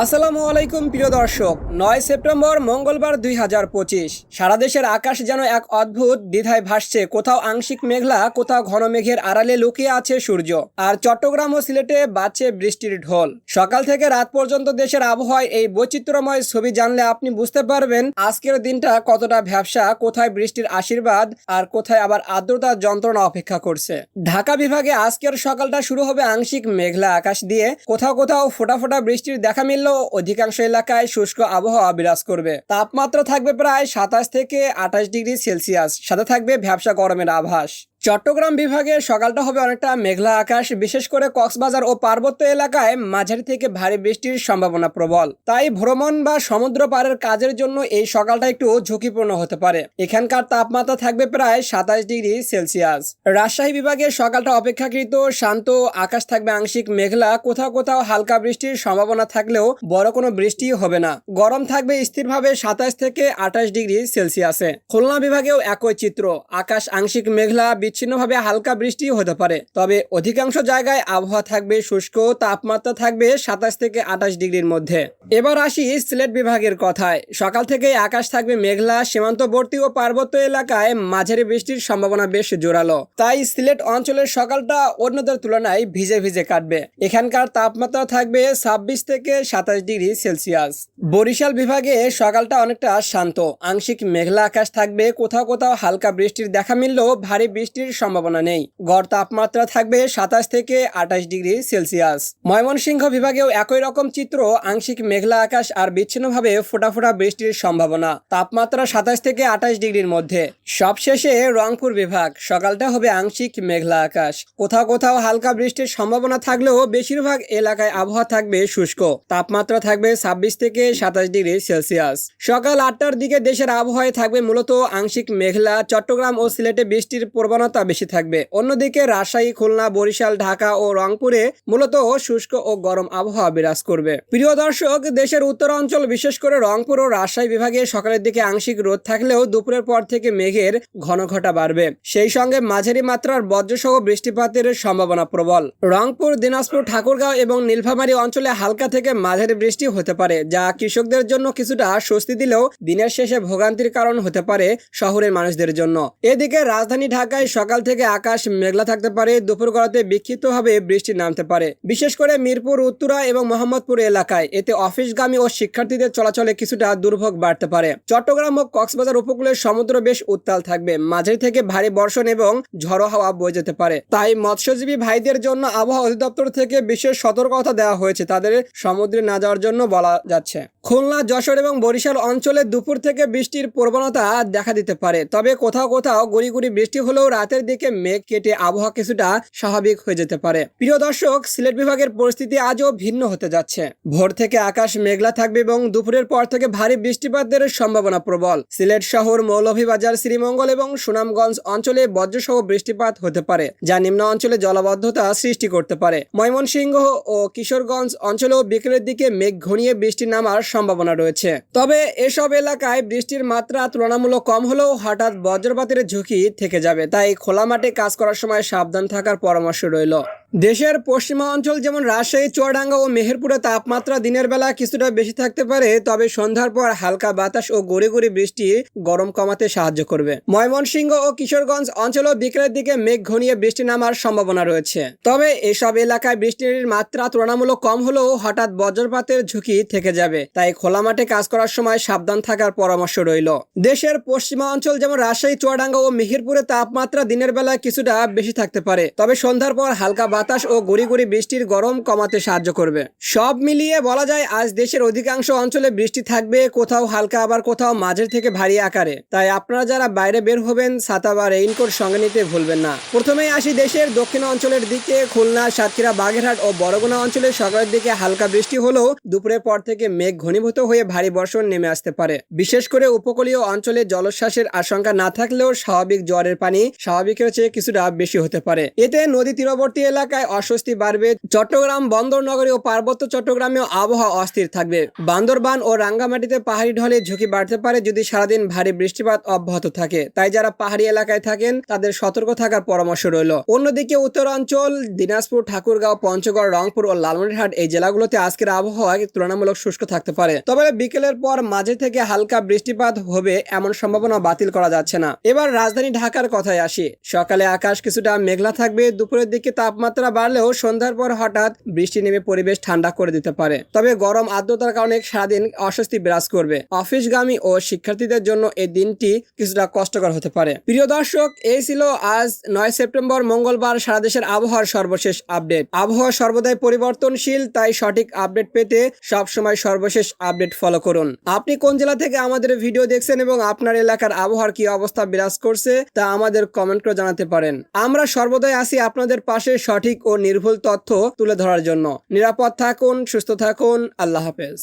আসসালামু আলাইকুম, প্রিয় দর্শক। নয় সেপ্টেম্বর মঙ্গলবার দুই হাজার পঁচিশ। সারা দেশের আকাশ যেন এক অদ্ভুত দ্বিধায় ভাসছে। কোথাও আংশিক মেঘলা, কোথাও ঘন মেঘের আড়ালে লুকিয়ে আছে সূর্য। আর চট্টগ্রাম ও সিলেটে বাজছে বৃষ্টির ঢোল। সকাল থেকে রাত পর্যন্ত দেশের আবহাওয়ায় এই বৈচিত্র্যময় ছবি জানলে আপনি বুঝতে পারবেন আজকের দিনটা কতটা ভ্যাবসা, কোথায় বৃষ্টির আশীর্বাদ আর কোথায় আবার আর্দ্রতার যন্ত্রণা অপেক্ষা করছে। ঢাকা বিভাগে আজকের সকালটা শুরু হবে আংশিক মেঘলা আকাশ দিয়ে। কোথাও কোথাও ফোটা ফোটা বৃষ্টির দেখা মিললেও অধিকাংশ এলাকায় শুষ্ক আবহাওয়া বিরাজ করবে। তাপমাত্রা থাকবে প্রায় সাতাশ থেকে আঠাশ ডিগ্রি সেলসিয়াস। সাথে থাকবে ভ্যাবসা গরমের আভাস। চট্টগ্রাম বিভাগে সকালটা হবে অনেকটা মেঘলা আকাশ, বিশেষ করে কক্সবাজার ও পার্বত্য এলাকায় মাঝারি থেকে ভারী বৃষ্টির সম্ভাবনা প্রবল। তাই ভ্রমণ বা সমুদ্র পাড়ের কাজের জন্য এই সকালটা একটু ঝুঁকিপূর্ণ হতে পারে। এখানকার তাপমাত্রা থাকবে প্রায় সাতাশ ডিগ্রি সেলসিয়াস। রাজশাহী বিভাগে সকালটা অপেক্ষাকৃত শান্ত, আকাশ থাকবে আংশিক মেঘলা, কোথাও কোথাও হালকা বৃষ্টির সম্ভাবনা থাকলেও বড় কোনো বৃষ্টি হবে না। গরম থাকবে স্থিরভাবে সাতাশ থেকে আঠাশ ডিগ্রি সেলসিয়াসে। খুলনা বিভাগেও একই চিত্র। আকাশ আংশিক মেঘলা বিচ্ছিন্নভাবে হালকা বৃষ্টিও হতে পারে। তবে অধিকাংশ জায়গায় আবহাওয়া থাকবে শুষ্ক, তাপমাত্রা থাকবে সাতাশ থেকে আঠাশ ডিগ্রির মধ্যে। এবার আসি সিলেট বিভাগের কথায়। সকাল থেকে আকাশ থাকবে মেঘলা, সীমান্তবর্তী ও পার্বত্য এলাকায় মাঝারি বৃষ্টির সম্ভাবনা বেশ জোরালো। তাই সিলেট অঞ্চলের সকালটা অন্যদের তুলনায় ভিজে ভিজে কাটবে। এখানকার তাপমাত্রা থাকবে ছাব্বিশ থেকে সাতাশ ডিগ্রি সেলসিয়াস। বরিশাল বিভাগে সকালটা অনেকটা শান্ত। আংশিক মেঘলা আকাশ থাকবে, কোথাও কোথাও হালকা বৃষ্টির দেখা মিললেও ভারী বৃষ্টির সম্ভাবনা নেই। গড় তাপমাত্রা থাকবে সাতাশ থেকে আঠাশ ডিগ্রি সেলসিয়াস। ময়মনসিংহ বিভাগেও একই রকম চিত্র, আংশিক মেঘলা আকাশ আর বিচ্ছিন্নভাবে ফোটা ফোটা বৃষ্টির সম্ভাবনা। তাপমাত্রা সাতাশ থেকে আঠাশ ডিগ্রির মধ্যে। সবশেষে রংপুর বিভাগ, সকালটা হবে আংশিক মেঘলা আকাশ। কোথাও কোথাও হালকা বৃষ্টির সম্ভাবনা থাকলেও বেশিরভাগ এলাকায় আবহাওয়া থাকবে শুষ্ক। তাপমাত্রা থাকবে ছাব্বিশ থেকে সাতাশ ডিগ্রি সেলসিয়াস। সকাল আটটার দিকে দেশের আবহাওয়ায় থাকবে মূলত আংশিক মেঘলা। চট্টগ্রাম ও সিলেটে বৃষ্টির প্রবণতা বেশি থাকবে। অন্যদিকে রাজশাহী, খুলনা, বরিশাল, ঢাকা ও রংপুরে মূলত শুষ্ক ও গরম আবহাওয়া বিরাজ করবে। প্রিয় দর্শক, দেশের উত্তর অঞ্চল বিশেষ করে রংপুর ও রাজশাহী বিভাগে সকালের দিকে আংশিক রোদ থাকলেও দুপুরের পর থেকে মেঘের ঘন ঘটা বাড়বে। সেই সঙ্গে মাঝারি মাত্রার বজ্রসহ বৃষ্টিপাতের সম্ভাবনা প্রবল। রংপুর, দিনাজপুর, ঠাকুরগাঁও এবং নীলফামারী অঞ্চলে হালকা থেকে মাঝারি বৃষ্টি হতে পারে, যা কৃষকদের জন্য কিছুটা স্বস্তি দিলেও দিনের শেষে ভোগান্তির কারণ হতে পারে শহরের মানুষদের জন্য। এদিকে রাজধানী ঢাকায় সকাল থেকে আকাশ মেঘলা থাকতে পারে। দুপুর গড়াতে বিক্ষিপ্তভাবে বৃষ্টি নামতে পারে। বিশেষ করে মিরপুর, উত্তরা এবং মোহাম্মদপুর এলাকায়। এতে অফিসগামী ও শিক্ষার্থীদের চলাচলে কিছুটা দুর্ভোগ বাড়তে পারে। চট্টগ্রাম ও কক্সবাজার উপকূলের সমুদ্র বেশ উত্তাল থাকবে। মাঝারি থেকে ভারী বর্ষণ এবং ঝড়ো হাওয়া বয়ে যেতে পারে। তাই মৎস্যজীবী ভাইদের জন্য আবহাওয়া অধিদপ্তর থেকে বিশেষ সতর্কতা দেওয়া হয়েছে তাদের সমুদ্রে না যাওয়ার জন্য বলা যাচ্ছে। খুলনা, যশোর এবং বরিশাল অঞ্চলে দুপুর থেকে বৃষ্টির প্রবণতা দেখা দিতে পারে। তবে কোথাও কোথাও গুড়ি গুড়ি বৃষ্টি হলেও রাতের দিকে মেঘ কেটে আবহাওয়া কিছুটা স্বাভাবিক হয়ে যেতে পারে। প্রিয় দর্শক, সিলেট বিভাগের পরিস্থিতি আজও ভিন্ন হতে যাচ্ছে। ভোর থেকে আকাশ মেঘলা থাকবে এবং দুপুরের পর থেকে ভারী বৃষ্টিপাতের সম্ভাবনা প্রবল। সিলেট শহর, মৌলভীবাজার, শ্রীমঙ্গল এবং সুনামগঞ্জ অঞ্চলে বজ্রসহ বৃষ্টিপাত হতে পারে, যা নিম্ন অঞ্চলে জলাবদ্ধতা সৃষ্টি করতে পারে। ময়মনসিংহ ও কিশোরগঞ্জ অঞ্চলেও বিকেলের দিকে মেঘ ঘনিয়ে বৃষ্টি নামার সম্ভাবনা রয়েছে। তবে এসব এলাকায় বৃষ্টির মাত্রা তুলনামূলক কম হলেও হঠাৎ বজ্রপাতের ঝুঁকি থেকে যাবে, তাই খোলা মাঠে কাজ করার সময় সাবধান থাকার পরামর্শ রইল। দেশের পশ্চিমা অঞ্চল যেমন রাজশাহী, চুয়াডাঙ্গা ও মেহেরপুরে তাপমাত্রা দিনের বেলা কিছুটা বেশি থাকতে পারে, তবে সন্ধ্যার পর হালকা বাতাস ও গড়ি গড়ি বৃষ্টি গরম কমাতে সাহায্য করবে। ময়মনসিংহ ও কিশোরগঞ্জ অঞ্চলেও বিকেলের দিকে মেঘ ঘনিয়ে বৃষ্টি নামার সম্ভাবনা রয়েছে। তবে এসব এলাকায় বৃষ্টির মাত্রা তুলনামূলক কম হলেও হঠাৎ বজ্রপাতের ঝুঁকি থেকে যাবে। তাই খোলা মাঠে কাজ করার সময় সাবধান থাকার পরামর্শ রইল। দেশের পশ্চিমা অঞ্চল যেমন রাজশাহী, চুয়াডাঙ্গা ও মেহেরপুরে তাপমাত্রা দিনের বেলা কিছুটা বেশি থাকতে পারে, তবে সন্ধ্যার পর হালকা বাতাস ও গুড়ি গুড়ি বৃষ্টির গরম কমাতে সাহায্য করবে। সব মিলিয়ে বলা যায়, আজ দেশের অধিকাংশ অঞ্চলে বৃষ্টি থাকবে, কোথাও হালকা আবার কোথাও মাঝের থেকে ভারী আকারে। তাই আপনারা যারা বাইরে বের হবেন, ছাতা বা রেইনকোট সঙ্গে নিতে ভুলবেন না। প্রথমেই আসি দেশের দক্ষিণ অঞ্চলের দিকে, খুলনা, সাতক্ষীরা, বাগেরহাট ও বরগুনা অঞ্চলে সকালের দিকে হালকা বৃষ্টি হলেও দুপুরের পর থেকে মেঘ ঘনীভূত হয়ে ভারী বর্ষণ নেমে আসতে পারে। বিশেষ করে উপকূলীয় অঞ্চলে জলোচ্ছ্বাসের আশঙ্কা না থাকলেও স্বাভাবিক জ্বরের পানি স্বাভাবিকের চেয়ে কিছুটা বেশি হতে পারে। এতে নদী তীরবর্তী এলাকায় এলাকায় অস্বস্তি বাড়বে। চট্টগ্রাম বন্দর নগরী ও পার্বত্য চট্টগ্রামেও আবহাওয়া অস্থির থাকবে। বান্দরবান ও রাঙ্গামাটিতে পাহাড়ি ঢলে ঝুঁকি বাড়তে পারে যদি সারাদিন ভারী বৃষ্টিপাত অব্যাহত থাকে। তাই যারা পাহাড়ি এলাকায় থাকেন, তাদের সতর্ক থাকার পরামর্শ রইল। অন্যদিকে উত্তরাঞ্চল, দিনাজপুর, ঠাকুরগাঁও, পঞ্চগড়, রংপুর ও লালমনিরহাট এই জেলাগুলোতে আজকের আবহাওয়া তুলনামূলক শুষ্ক থাকতে পারে। তবে বিকেলের পর মাঝে থেকে হালকা বৃষ্টিপাত হবে এমন সম্ভাবনা বাতিল করা যাচ্ছে না। এবার রাজধানী ঢাকার কথায় আসি। সকালে আকাশ কিছুটা মেঘলা থাকবে, দুপুরের দিকে তাপমাত্রা বাড়লেও সন্ধ্যার পর হঠাৎ বৃষ্টি নেমে পরিবেশ ঠান্ডা করে দিতে পারে। তবে গরম আর্দ্রতার কারণে সারাদিন অস্বস্তি বিরাজ করবে। অফিসগামী ও শিক্ষার্থীদের জন্য এই দিনটি কিছুটা কষ্টকর হতে পারে। প্রিয় দর্শক, এই ছিল আজ নয় সেপ্টেম্বর, মঙ্গলবার সারা দেশের আবহাওয়ার সর্বশেষ আপডেট। আবহাওয়া সর্বদাই পরিবর্তনশীল, তাই সঠিক আপডেট পেতে সবসময় সর্বশেষ আপডেট ফলো করুন। আপনি কোন জেলা থেকে আমাদের ভিডিও দেখছেন এবং আপনার এলাকার আবহাওয়ার কি অবস্থা বিরাজ করছে তা আমাদের কমেন্ট করে জানাতে পারেন। আমরা সর্বদাই আসি আপনাদের পাশে সঠিক ও নির্ভুল তথ্য তুলে ধরার জন্য। নিরাপদ থাকুন সুস্থ থাকুন। আল্লাহ হাফেজ।